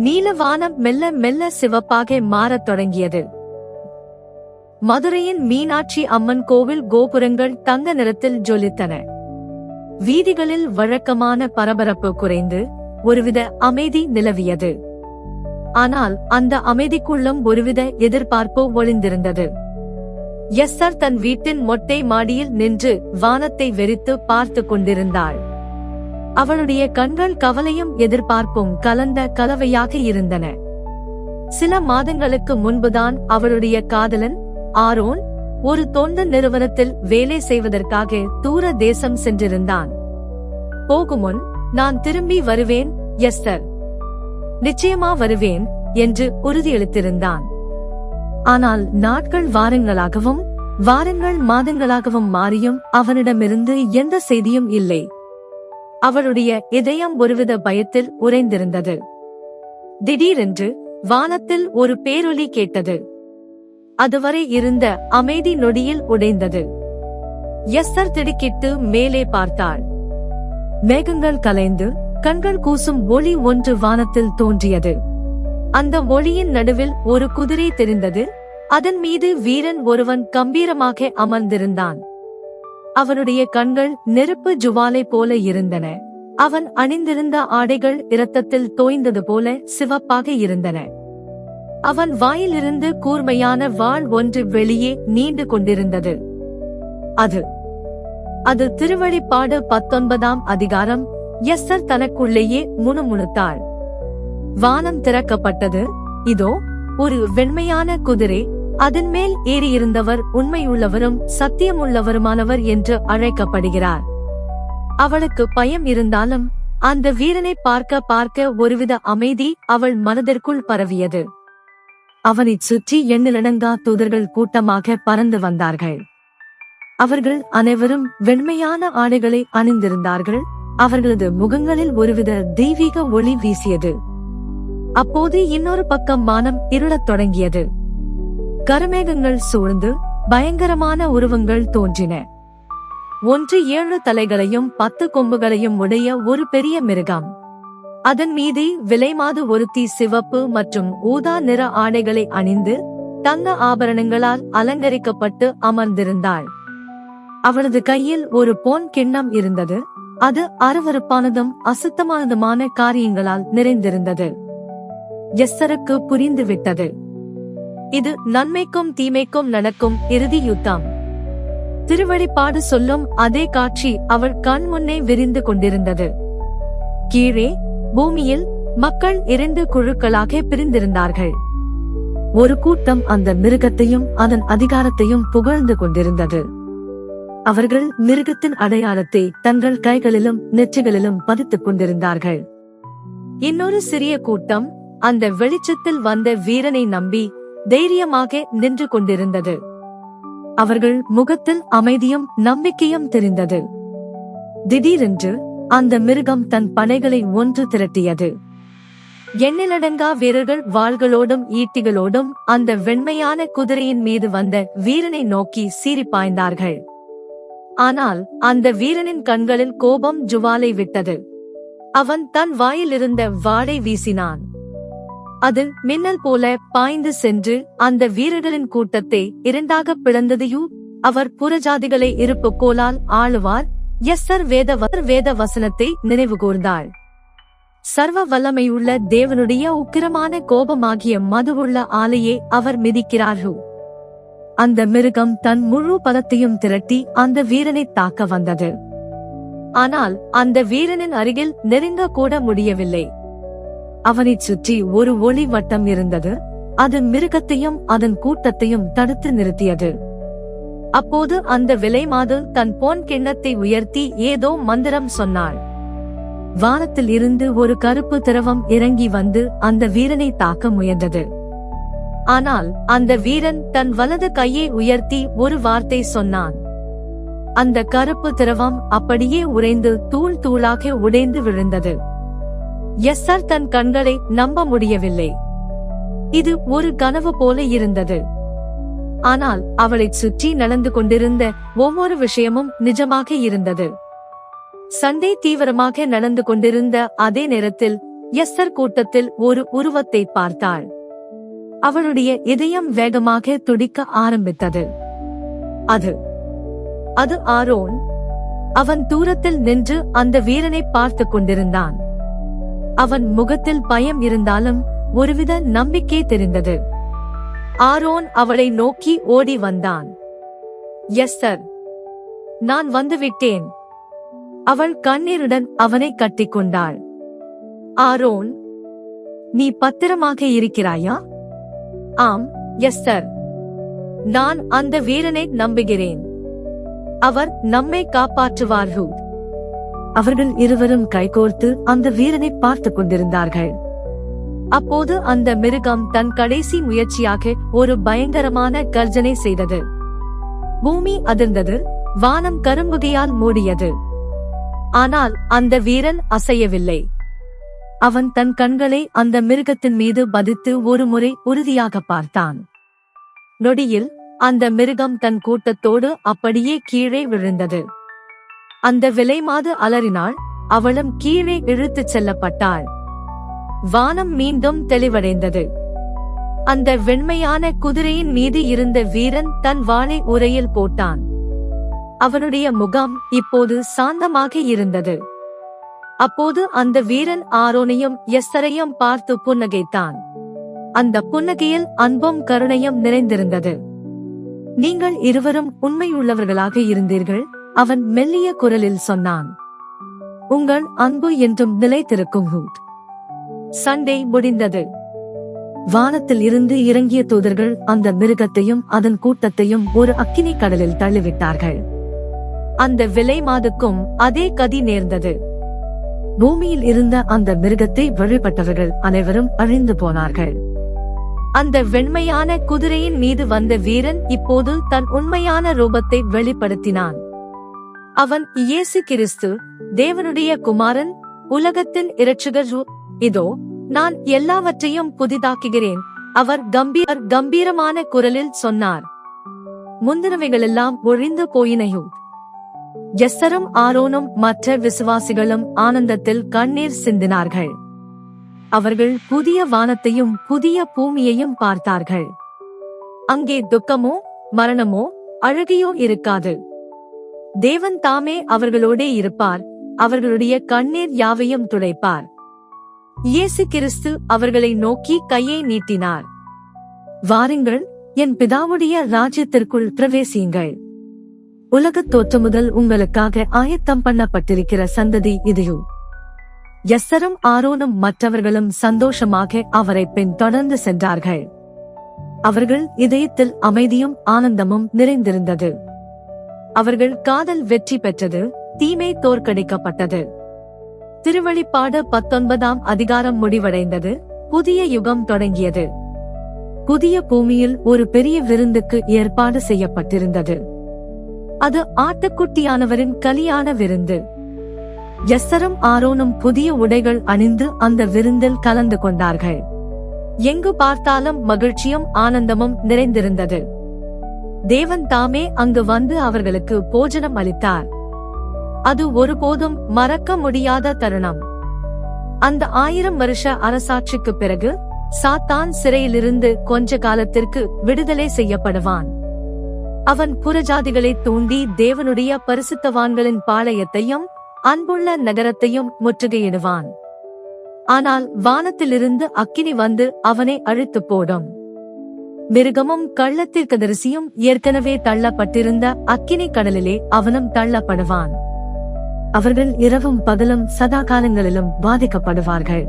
நீலவானம் மெல்ல மெல்ல சிவப்பாக மாறத் தொடங்கியது. மதுரையின் மீனாட்சி அம்மன் கோவில் கோபுரங்கள் தங்க நிறத்தில் ஜொலித்தன. வீதிகளில் வழக்கமான பரபரப்பு குறைந்து ஒருவித அமைதி நிலவியது. ஆனால் அந்த அமைதிக்குள்ளும் ஒருவித எதிர்பார்ப்பு ஒளிந்திருந்தது. எஸ்ஸர் தன் வீட்டின் மொட்டை மாடியில் நின்று வானத்தை வெறித்து பார்த்து கொண்டிருந்தாள். அவளுடைய கண்கள் கவலையும் எதிர்பார்ப்பும் கலந்த கலவையாக இருந்தன. சில மாதங்களுக்கு முன்புதான் அவளுடைய காதலன் ஆரோன் ஒரு தொண்டு நிறுவனத்தில் வேலை செய்வதற்காக தூர தேசம் சென்றிருந்தான். போகுமுன் நான் திரும்பி வருவேன் எஸ்தர். நிச்சயமா வருவேன் என்று உறுதியளித்திருந்தான். ஆனால் நாட்கள் வாரங்களாகவும் வாரங்கள் மாதங்களாகவும் மாறியும் அவனிடமிருந்து எந்த செய்தியும் இல்லை. அவளுடைய இதயம் ஒருவித பயத்தில் உறைந்திருந்தது. திடீரென்று வானத்தில் ஒரு பேரொலி கேட்டது. அதுவரை இருந்த அமைதி நொடியில் உடைந்தது. எஸ்தர் திடுக்கிட்டு மேலே பார்த்தாள். மேகங்கள் கலைந்து கண்கள் கூசும் ஒளி ஒன்று வானத்தில் தோன்றியது. அந்த ஒளியின் நடுவில் ஒரு குதிரை தெரிந்தது. அதன் மீது வீரன் ஒருவன் கம்பீரமாக அமர்ந்திருந்தான். அவனுடைய கண்கள் நெருப்பு ஜுவாலை போல இருந்தன. அவன் அணிந்திருந்த ஆடைகள் இரத்தத்தில் தோய்ந்தது போல சிவப்பாக இருந்தன. அவன் வாயிலிருந்து கூர்மையான வாள் ஒன்று வெளியே நீண்டு கொண்டிருந்தது. அது அது திருவழிப்பாடு பத்தொன்பதாம் அதிகாரம் எஸ்ஸர் தனக்குள்ளேயே முணுமுணுத்தாள். வானம் திறக்கப்பட்டது. இதோ ஒரு வெண்மையான குதிரை அதன் மேல் ஏறியிருந்தவர் உண்மையுள்ளவரும் சத்தியமுள்ளவருமானவர் என்று அழைக்கப்படுகிறார். அவளுக்கு பயம் இருந்தாலும் அந்த வீரனை பார்க்க பார்க்க ஒருவித அமைதி அவள் மனதிற்குள் பரவியது. அவனைச் சுற்றி எண்ணிலடங்கா தூதர்கள் கூட்டமாக பறந்து வந்தார்கள். அவர்கள் அனைவரும் வெண்மையான ஆடைகளை அணிந்திருந்தார்கள். அவர்களது முகங்களில் ஒருவித தெய்வீக ஒளி வீசியது. அப்போது இன்னொரு பக்கம் வானம் இருளத் தொடங்கியது. கருமேகங்கள் சூழ்ந்து பயங்கரமான உருவங்கள் தோன்றின. ஒன்று ஏழு தலைகளையும் பத்து கொம்புகளையும் உடைய ஒரு பெரிய மிருகம். அதன் மீது விலைமாது ஒருத்தி சிவப்பு மற்றும் ஊதா நிற ஆடைகளை அணிந்து தங்க ஆபரணங்களால் அலங்கரிக்கப்பட்டு அமர்ந்திருந்தாள். அவளது கையில் ஒரு பொன் கிண்ணம் இருந்தது. அது அருவருப்பானதும் அசுத்தமானதுமான காரியங்களால் நிறைந்திருந்தது. எஸ்ஸருக்கு புரிந்துவிட்டது. இது நன்மைக்கும் தீமைக்கும் நடக்கும் இறுதி யுத்தம். திருவழிப்பாடு சொல்லும் அதே காட்சி அவள் கண் முன்னே விரிந்து கொண்டிருந்தது. கீழே பூமியில் மக்கள் இரண்டு குழுக்களாக பிரிந்திருந்தார்கள். ஒரு கூட்டம் அந்த மிருகத்தையும் அதன் அதிகாரத்தையும் புகழ்ந்து கொண்டிருந்தது. அவர்கள் மிருகத்தின் அடையாளத்தை தங்கள் கைகளிலும் நெற்றிகளிலும் பதித்துக் கொண்டிருந்தார்கள். இன்னொரு சிறிய கூட்டம் அந்த வெளிச்சத்தில் வந்த வீரனை நம்பி தைரியமாக நின்று கொண்டிருந்தது. அவர்கள் முகத்தில் அமைதியும் நம்பிக்கையும் தெரிந்தது. திடீரென்று அந்த மிருகம் தன் பனைகளை ஒன்று திரட்டியது. எண்ணிலடங்கா வீரர்கள் வாள்களோடும் ஈட்டிகளோடும் அந்த வெண்மையான குதிரையின் மீது வந்த வீரனை நோக்கி சீறி பாய்ந்தார்கள். ஆனால் அந்த வீரனின் கண்களில் கோபம் ஜுவாலை விட்டது. அவன் தன் வாயிலிருந்த வாடை வீசினான். அது மின்னல் போல பாய்ந்து சென்று அந்த வீரர்களின் கூட்டத்தை இரண்டாக பிளந்ததையும் அவர் புறஜாதிகளை இருப்பு கோலால் ஆளுவார். எஸ்ஸர் வேத வேத வசனத்தை நினைவுகூர்ந்தாள் சர்வ வல்லமையுள்ள தேவனுடைய உக்கிரமான கோபமாகிய மதுவுள்ள ஆலையை அவர் மிதிக்கிறார்கள். அந்த மிருகம் தன் முழு பலத்தையும் திரட்டி அந்த வீரனை தாக்க வந்தது. ஆனால் அந்த வீரனின் அருகில் நெருங்க கூட முடியவில்லை. அவனைச் சுற்றி ஒரு ஒளி வட்டம் இருந்தது. அது மிருகத்தையும் அதன் கூட்டத்தையும் தடுத்து நிறுத்தியது. அப்போது அந்த விலைமாது தன் பொன் கிண்ணத்தை உயர்த்தி ஏதோ மந்திரம் சொன்னாள். வானத்தில் இருந்து ஒரு கருப்பு திரவம் இறங்கி வந்து அந்த வீரனை தாக்க முயன்றது. ஆனால் அந்த வீரன் தன் வலது கையை உயர்த்தி ஒரு வார்த்தை சொன்னான். அந்த கருப்பு திரவம் அப்படியே உறைந்து தூள் தூளாக உடைந்து விழுந்தது. எஸ்ஸர் தன் கண்களை நம்ப முடியவில்லை. இது ஒரு கனவு போல இருந்தது. ஆனால் அவளைச் சுற்றி நடந்து கொண்டிருந்த ஒவ்வொரு விஷயமும் நிஜமாக இருந்தது. சண்டை தீவிரமாக நடந்து கொண்டிருந்த அதே நேரத்தில் எஸ்தர் கூட்டத்தில் ஒரு உருவத்தை பார்த்தாள். அவளுடைய இதயம் வேகமாக துடிக்க ஆரம்பித்தது. அது அது ஆரோன். அவன் தூரத்தில் நின்று அந்த வீரனை பார்த்து கொண்டிருந்தான். அவன் முகத்தில் பயம் இருந்தாலும் ஒருவித நம்பிக்கை தெரிந்தது. ஆரோன் அவளை நோக்கி ஓடி வந்தான். Yes sir. நான் வந்துவிட்டேன். அவள் கண்ணீருடன் அவனை கட்டிக்கொண்டாள் ஆரோன் நீ பத்திரமாக இருக்கிறாயா? ஆம் எஸ் சார். நான் அந்த வீரனை நம்புகிறேன். அவர் நம்மை காப்பாற்றுவார்கள். அவர்கள் இருவரும் கைகோர்த்து அந்த வீரனை பார்த்துக் கொண்டிருந்தார்கள். அப்போது அந்த மிருகம் தன் கடைசி முயற்சியாக ஒரு பயங்கரமான கர்ஜனை செய்தது. பூமி அதிர்ந்தது வானம் கரும்புகையால் மூடியது. ஆனால் அந்த வீரன் அசையவில்லை. அவன் தன் கண்களை அந்த மிருகத்தின் மீது பதித்து ஒரு முறை உறுதியாக பார்த்தான். நொடியில் அந்த மிருகம் தன் கூட்டத்தோடு அப்படியே கீழே விழுந்தது. அந்த விலைமாது அலறினாள். அவளும் கீழே இழுத்துச் செல்லப்பட்டாள். வானம் மீண்டும் தெளிவடைந்தது. அந்த வெண்மையான குதிரையின் மீது இருந்த வீரன் தன் வாளை உரையில் போட்டான். அவனுடைய முகம் இப்போது சாந்தமாக இருந்தது. அப்போது அந்த வீரன் ஆரோனையும் எஸ்தரையும் பார்த்து புன்னகைத்தான். அந்த புன்னகையில் அன்பும் கருணையும் நிறைந்திருந்தது. நீங்கள் இருவரும் உண்மையுள்ளவர்களாக இருந்தீர்கள். அவன் மெல்லிய குரலில் சொன்னான் உங்கள் அன்பு என்றும் நிலைத்திருக்கும் ஹூட் சண்டை முடிந்தது. வானத்தில் இருந்து இறங்கிய தூதர்கள் அந்த மிருகத்தையும் அதன் கூட்டத்தையும் ஒரு அக்கினி கடலில் தள்ளிவிட்டார்கள். அந்த விலை மாதுக்கும் அதே கதி நேர்ந்தது. பூமியில் இருந்த அந்த மிருகத்தை வழிபட்டவர்கள் அனைவரும் அழிந்து போனார்கள். அந்த வெண்மையான குதிரையின் மீது வந்த வீரன் இப்போது தன் உண்மையான ரூபத்தை வெளிப்படுத்தினான். அவன் இயேசு கிறிஸ்து தேவனுடைய குமாரன் உலகத்தின் இரட்சகர் இதோ நான் எல்லாவற்றையும் புதிதாக்குகிறேன். அவர் கம்பீர் கம்பீரமான குரலில் சொன்னார். முந்தினவைகளெல்லாம் ஒழிந்து போயினையோ. எஸ்ஸரும் ஆரோனும் மற்ற விசுவாசிகளும் ஆனந்தத்தில் கண்ணீர் சிந்தினார்கள். அவர்கள் புதிய வானத்தையும் புதிய பூமியையும் பார்த்தார்கள். அங்கே துக்கமோ மரணமோ அழகியோ இருக்காது. தேவன் தாமே அவர்களோடே இருப்பார். அவர்களுடைய கண்ணீர் யாவையும் துடைப்பார். இயேசு கிறிஸ்து அவர்களை நோக்கி கையை நீட்டினார். வாருங்கள் என் பிதாவுடைய ராஜ்யத்திற்குள் பிரவேசியுங்கள். உலகத் தோற்றம் முதல் உங்களுக்காக ஆயத்தம் பண்ணப்பட்டிருக்கிற சந்ததி இதையும் எஸ்ஸரும் ஆரோனும் மற்றவர்களும் சந்தோஷமாக அவரை பின் தொடர்ந்து சென்றார்கள். அவர்கள் இதயத்தில் அமைதியும் ஆனந்தமும் நிறைந்திருந்தது. அவர்கள் காதல் வெற்றி பெற்றது தீமை தோற்கடிக்கப்பட்டது. திருவழிப்பாடு பத்தொன்பதாம் அதிகாரம் முடிவடைந்தது புதிய யுகம் தொடங்கியது. புதிய பூமியில் ஒரு பெரிய விருந்துக்கு ஏற்பாடு செய்யப்பட்டிருந்தது. அது ஆட்டுக்குட்டியானவரின் கலியான விருந்து. எஸ்ஸரும் ஆரோனும் புதிய உடைகள் அணிந்து அந்த விருந்தில் கலந்து கொண்டார்கள். எங்கு பார்த்தாலும் மகிழ்ச்சியும் ஆனந்தமும் நிறைந்திருந்தது. தேவன் தாமே அங்கு வந்து அவர்களுக்கு போஜனம் அளித்தார். அது ஒருபோதும் மறக்க முடியாத தருணம். அந்த ஆயிரம் வருஷ அரசாட்சிக்கு பிறகு சாத்தான் சிறையிலிருந்து கொஞ்ச காலத்திற்கு விடுதலை செய்யப்படுவான். அவன் புறஜாதிகளை தூண்டி தேவனுடைய பரிசுத்தவான்களின் பாளையத்தையும் அன்புள்ள நகரத்தையும் முற்றுகையிடுவான். ஆனால் வானத்திலிருந்து அக்கினி வந்து அவனை அழித்து போடும். மிருகமும் கள்ளத்திற்கதரிசியும் ஏற்கனவே தள்ளப்பட்டிருந்த அக்கினி கடலிலே அவனும் தள்ளப்படுவான். அவர்கள் இரவும் பகலும் சதா காலங்களிலும் பாதிக்கப்படுவார்கள்.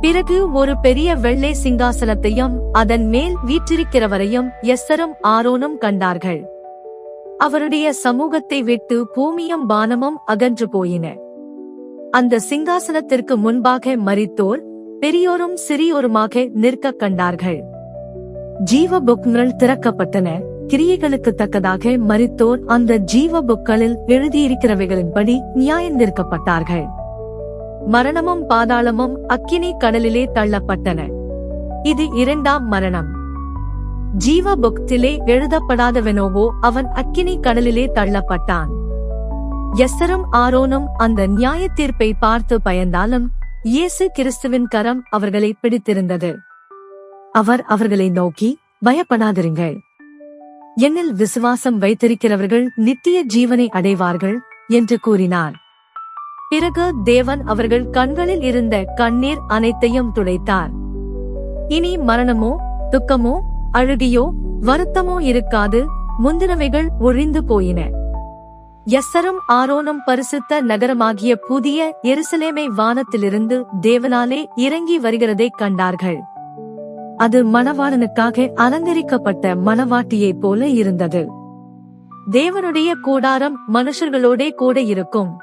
பிறகு ஒரு பெரிய வெள்ளை சிங்காசனத்தையும் அதன் மேல் வீற்றிருக்கிறவரையும் எஸ்ஸரும் ஆரோனும் கண்டார்கள். அவருடைய சமூகத்தை விட்டு பூமியும் பானமும் அகன்று போயின. அந்த சிங்காசனத்திற்கு முன்பாக மறித்தோர் பெரியோரும் சிறியோருமாக நிற்க கண்டார்கள். ஜீவ புக்கள் திறக்கப்பட்டன. கிரியைகளுக்கு தக்கதாக மறித்தோர் அந்த ஜீவ புக்களில் எழுதியிருக்கிறவைகளின்படி நியாயந்திருக்கப்பட்டார்கள் மரணமும் பாதாளமும் அக்கினி கடலிலே தள்ளப்பட்டன. இது இரண்டாம் மரணம். ஜீவ புக்திலே எழுதப்படாதவனோவோ அவன் அக்கினி கடலிலே தள்ளப்பட்டான். எஸ்ஸரும் ஆரோனும் அந்த நியாய தீர்ப்பை பார்த்து பயந்தாலும் இயேசு கிறிஸ்துவின் கரம் அவர்களை பிடித்திருந்தது. அவர் அவர்களை நோக்கி பயப்படாதிருங்கள். என்னில் விசுவாசம் வைத்திருக்கிறவர்கள் நித்திய ஜீவனை அடைவார்கள் என்று கூறினார். பிறகு தேவன் அவர்கள் கண்களில் இருந்த கண்ணீர் அனைத்தையும் துடைத்தார். இனி மரணமோ துக்கமோ அழுகியோ வருத்தமோ இருக்காது முந்தினவைகள் ஒழிந்து போயின. எஸ்ஸரும் ஆரோனும் பரிசுத்த நகரமாகிய புதிய எருசலேமை வானத்திலிருந்து தேவனாலே இறங்கி வருகிறதைக் கண்டார்கள். அது மணவாளனுக்காக அலங்கரிக்கப்பட்ட மணவாட்டியைப் போல இருந்தது. தேவனுடைய கூடாரம் மனுஷர்களோடே கூட இருக்கும்.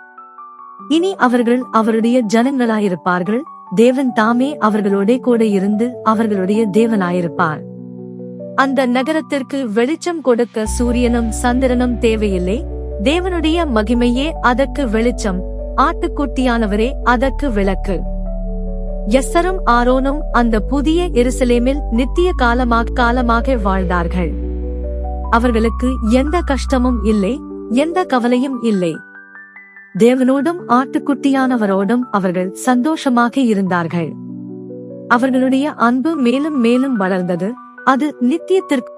இனி அவர்கள் அவருடைய ஜனங்களாயிருப்பார்கள் தேவன் தாமே அவர்களோடே கூட இருந்து அவர்களுடைய தேவனாயிருப்பார். அந்த நகரத்திற்கு வெளிச்சம் கொடுக்க சூரியனும் சந்திரனும் தேவையில்லை தேவனுடைய மகிமையே அதற்கு வெளிச்சம் ஆட்டுக்குட்டியானவரே அதற்கு விளக்கு. எஸ்ஸரும் ஆரோனும் அந்த புதிய எருசலேமில் நித்திய காலமாக காலமாக வாழ்ந்தார்கள். அவர்களுக்கு எந்த கஷ்டமும் இல்லை எந்த கவலையும் இல்லை. தேவனோடும் ஆட்டுக்குட்டியானவரோடும் அவர்கள் சந்தோஷமாக இருந்தார்கள். அவர்களுடைய அன்பு மேலும் மேலும் வளர்ந்தது. அது நித்தியத்திற்கு